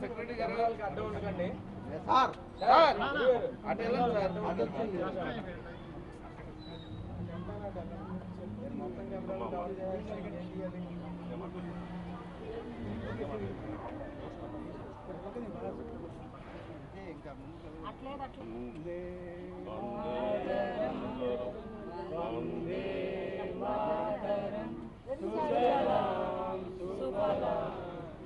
Secretary గారు sir sir. అటు వెళ్ళండి సార్ వందే మాతరం. వందే మాతరం.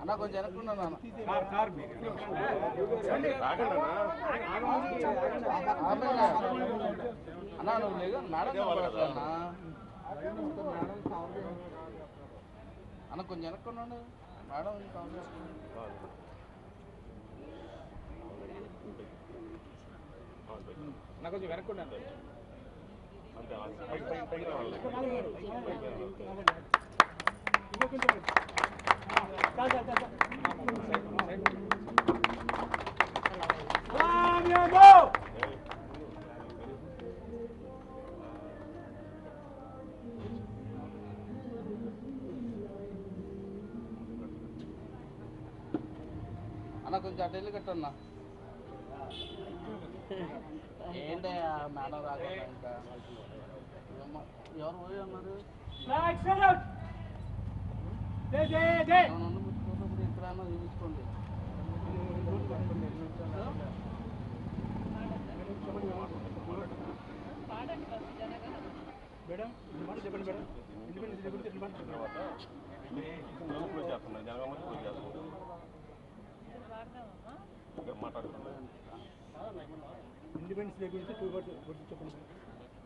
అన్న కొంచెం వెనక్కున్నాను అన్న. నువ్వు లేదు మేడం అన్న. అన్న కొంచెం వెనక్కున్నాడు మేడం చేస్తుంది. నాకు కొంచెం వెనక్కున్నాను అన్న కొంచెం అటు వెళ్ళి కట్టన్నా ఏంటి ఆ మేడం రాకుండా ఇంకా అన్నారు ఇండిపెండెన్స్ డే గురించి టూ వర్డ్స్ గురించి చెప్పండి మాట్లాడదామని మీడియా కదా ఇది లేదు లేదు, ఇప్పుడు చెప్పండి.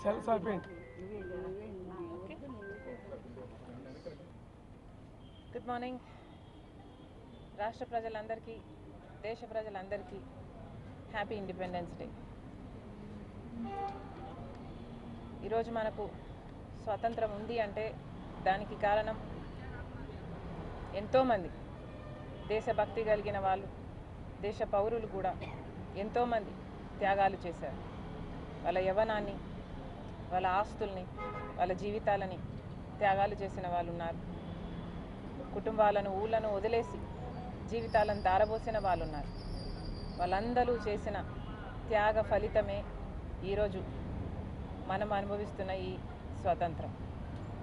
షురు సర్పెంట్ గుడ్ మార్నింగ్ రాష్ట్ర ప్రజలందరికీ దేశ ప్రజలందరికీ హ్యాపీ ఇండిపెండెన్స్ డే ఈరోజు మనకు స్వాతంత్రం ఉంది అంటే దానికి కారణం ఎంతోమంది. దేశభక్తి కలిగిన వాళ్ళు దేశ పౌరులు కూడా ఎంతోమంది త్యాగాలు చేశారు. వాళ్ళ యవనాన్ని వాళ్ళ ఆస్తుల్ని వాళ్ళ జీవితాలని త్యాగాలు చేసిన వాళ్ళు ఉన్నారు. కుటుంబాలను ఊళ్ళను వదిలేసి జీవితాలను దారబోసిన వాళ్ళు ఉన్నారు. వాళ్ళందరూ చేసిన త్యాగ ఫలితమే ఈరోజు మనం అనుభవిస్తున్న ఈ స్వాతంత్రం.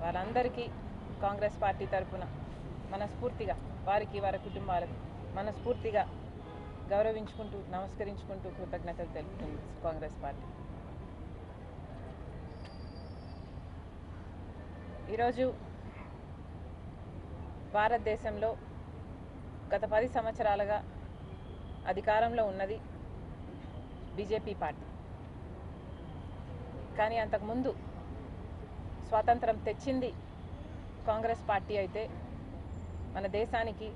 వాళ్ళందరికీ కాంగ్రెస్ పార్టీ తరఫున మనస్ఫూర్తిగా వారికి వారి కుటుంబాలకు మనస్ఫూర్తిగా గౌరవించుకుంటూ నమస్కరించుకుంటూ కృతజ్ఞతలు తెలుపుతుంది కాంగ్రెస్ పార్టీ. ఈరోజు భారతదేశంలో గత పది సంవత్సరాలుగా అధికారంలో ఉన్నది బీజేపీ పార్టీ. కానీ అంతకుముందు స్వాతంత్రం తెచ్చింది కాంగ్రెస్ పార్టీ అయితే మన దేశానికి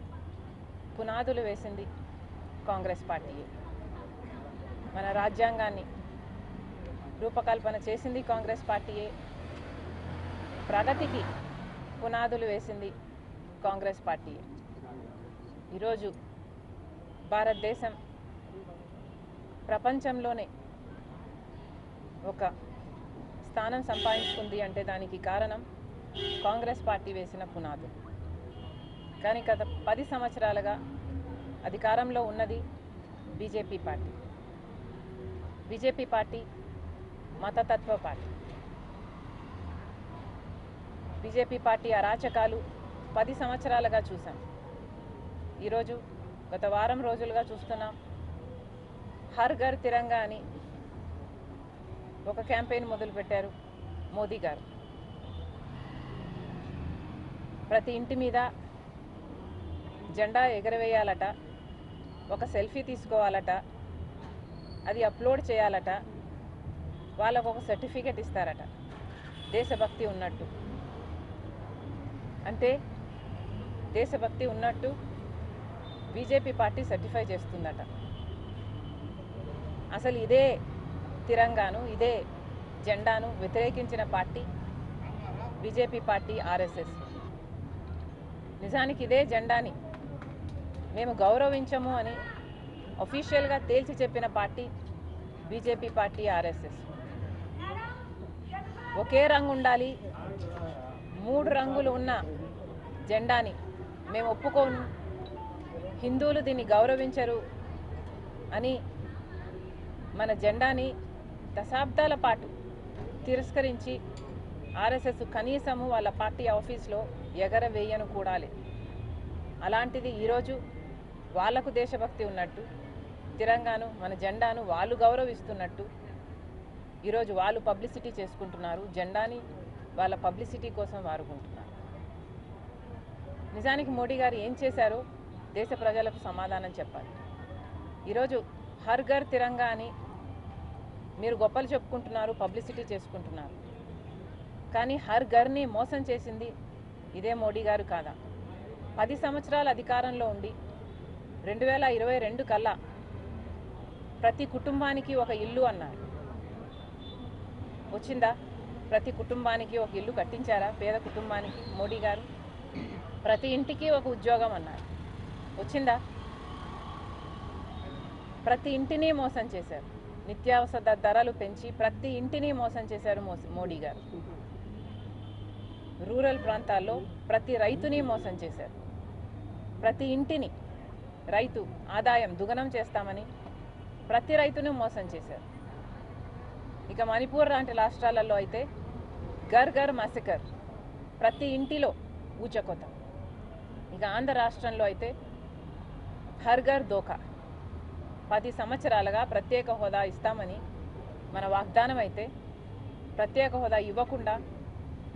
పునాదులు వేసింది కాంగ్రెస్ పార్టీయే మన రాజ్యాంగాన్ని రూపకల్పన చేసింది కాంగ్రెస్ పార్టీయే. ప్రగతికి పునాదులు వేసింది కాంగ్రెస్ పార్టీయే. ఈరోజు భారతదేశం ప్రపంచంలోనే ఒక స్థానం సంపాదించుకుంది అంటే దానికి కారణం కాంగ్రెస్ పార్టీ వేసిన పునాదులు కానీ గత పది సంవత్సరాలుగా అధికారంలో ఉన్నది బీజేపీ పార్టీ. బీజేపీ పార్టీ మతతత్వ పార్టీ. బీజేపీ పార్టీ అరాచకాలు పది సంవత్సరాలుగా చూసాం ఈరోజు గత వారం రోజులుగా చూస్తున్నాం. హర్ ఘర్ తిరంగా అని ఒక క్యాంపెయిన్ మొదలుపెట్టారు మోదీ గారు. ప్రతి ఇంటి మీద జెండా ఎగరవేయాలట ఒక సెల్ఫీ తీసుకోవాలట అది అప్లోడ్ చేయాలట వాళ్ళకు ఒక సర్టిఫికెట్ ఇస్తారట. దేశభక్తి ఉన్నట్టు. అంటే దేశభక్తి ఉన్నట్టు బీజేపీ పార్టీ సర్టిఫై చేస్తుందట. అసలు ఇదే తిరంగాను ఇదే జెండాను వ్యతిరేకించిన పార్టీ బీజేపీ పార్టీ ఆర్ఎస్ఎస్. నిజానికి ఇదే జెండాని మేము గౌరవించము అని అఫీషియల్గా తేల్చి చెప్పిన పార్టీ బీజేపీ పార్టీ ఆర్ఎస్ఎస్. ఒకే రంగు ఉండాలి మూడు రంగులు ఉన్న జెండాని మేము ఒప్పుకోను హిందువులు దీన్ని గౌరవించరు అని మన జెండాని దశాబ్దాల పాటు తిరస్కరించి ఆర్ఎస్ఎస్ కనీసము వాళ్ళ పార్టీ ఆఫీస్లో ఎగరవేయను కూడాలి. అలాంటిది ఈరోజు వాళ్ళకు దేశభక్తి ఉన్నట్టు తిరంగాను మన జెండాను వాళ్ళు గౌరవిస్తున్నట్టు ఈరోజు వాళ్ళు పబ్లిసిటీ చేసుకుంటున్నారు జెండాని వాళ్ళ పబ్లిసిటీ కోసం వాడుకుంటున్నారు. నిజానికి మోడీ గారు ఏం చేశారో దేశ ప్రజలకు సమాధానం చెప్పాలి. ఈరోజు హర్ ఘర్ తిరంగా అని మీరు గొప్పలు చెప్పుకుంటున్నారు పబ్లిసిటీ చేసుకుంటున్నారు. కానీ హర్ ఘర్ని మోసం చేసింది ఇదే మోడీ గారు కాదా? పది సంవత్సరాల అధికారంలో ఉండి రెండు వేల ఇరవై రెండు కల్లా ప్రతి కుటుంబానికి ఒక ఇల్లు అన్నారు. వచ్చిందా? ప్రతి కుటుంబానికి ఒక ఇల్లు కట్టించారా? పేద కుటుంబానికి? మోడీ గారు? ప్రతి ఇంటికి ఒక ఉద్యోగం అన్నారు. వచ్చిందా? ప్రతి ఇంటిని మోసం చేశారు. నిత్యావసర ధరలు పెంచి ప్రతి ఇంటిని మోసం చేశారు మోడీ గారు. రూరల్ ప్రాంతాల్లో ప్రతి రైతుని మోసం చేశారు. ప్రతి ఇంటిని రైతు ఆదాయం దుగనం చేస్తామని ప్రతి రైతును మోసం చేశారు. ఇక మణిపూర్ లాంటి రాష్ట్రాలలో అయితే గర్ గర్ మసికర్ ప్రతి ఇంటిలో ఊచకొత. ఇక ఆంధ్ర రాష్ట్రంలో అయితే హర్ ఘర్ దోకా పది సంవత్సరాలుగా ప్రత్యేక హోదా ఇస్తామని మన వాగ్దానం అయితే ప్రత్యేక హోదా ఇవ్వకుండా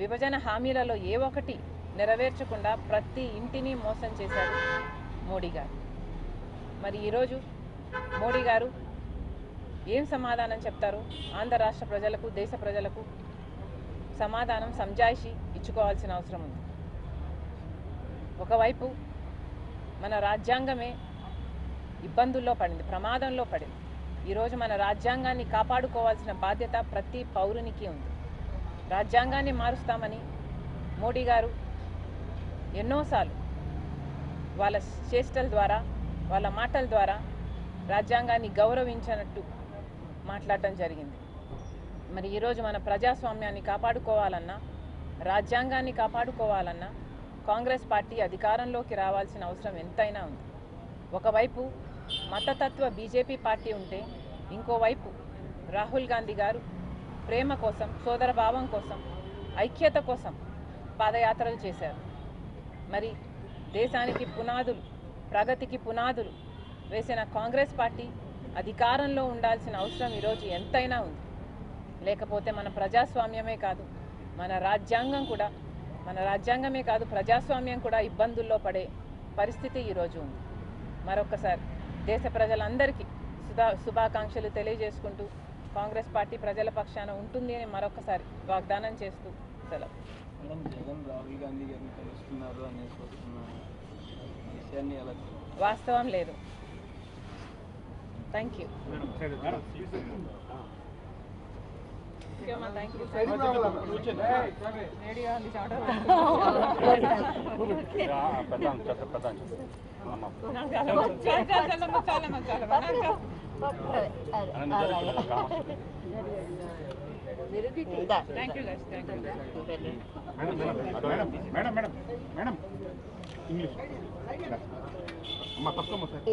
విభజన హామీలలో ఏ ఒక్కటి నెరవేర్చకుండా ప్రతి ఇంటిని మోసం చేశారు మోడీ గారు. మరి ఈరోజు మోడీ గారు ఏం సమాధానం చెప్తారు? ఆంధ్ర రాష్ట్ర ప్రజలకు దేశ ప్రజలకు సమాధానం సంజాయిషి ఇచ్చుకోవాల్సిన అవసరం ఉంది. ఒకవైపు మన రాజ్యాంగమే ఇబ్బందుల్లో పడింది ప్రమాదంలో పడింది. ఈరోజు మన రాజ్యాంగాన్ని కాపాడుకోవాల్సిన బాధ్యత ప్రతి పౌరునికి ఉంది. రాజ్యాంగాన్ని మారుస్తామని మోడీ గారు ఎన్నోసార్లు వాళ్ళ చేష్టల ద్వారా వాళ్ళ మాటల ద్వారా రాజ్యాంగాన్ని గౌరవించినట్టు మాట్లాడటం జరిగింది. మరి ఈరోజు మన ప్రజాస్వామ్యాన్ని కాపాడుకోవాలన్నా రాజ్యాంగాన్ని కాపాడుకోవాలన్నా కాంగ్రెస్ పార్టీ అధికారంలోకి రావాల్సిన అవసరం ఎంతైనా ఉంది. ఒకవైపు మతతత్వ బీజేపీ పార్టీ ఉంటే ఇంకోవైపు రాహుల్ గాంధీ గారు ప్రేమ కోసం సోదరభావం కోసం ఐక్యత కోసం పాదయాత్రలు చేశారు. మరి దేశానికి పునాదులు ప్రగతికి పునాదులు వేసిన కాంగ్రెస్ పార్టీ అధికారంలో ఉండాల్సిన అవసరం ఈరోజు ఎంతైనా ఉంది. లేకపోతే మన ప్రజాస్వామ్యమే కాదు మన రాజ్యాంగం కూడా మన రాజ్యాంగమే కాదు ప్రజాస్వామ్యం కూడా ఇబ్బందుల్లో పడే పరిస్థితి ఈరోజు ఉంది. మరొకసారి దేశ ప్రజలందరికీ సుధా శుభాకాంక్షలు తెలియజేసుకుంటూ కాంగ్రెస్ పార్టీ ప్రజల పక్షాన ఉంటుంది అని మరొకసారి వాగ్దానం చేస్తూ సెలవు. మేడం జగన్ రాహుల్ గాంధీ గారిని కలుస్తున్నారు అనేసి విషయాన్ని ఎలా చూడాలి? వాస్తవం లేదు thank you madam thank you thank you guys thank you madam madam madam madam English అమ్మ తప్పమ్మా సార్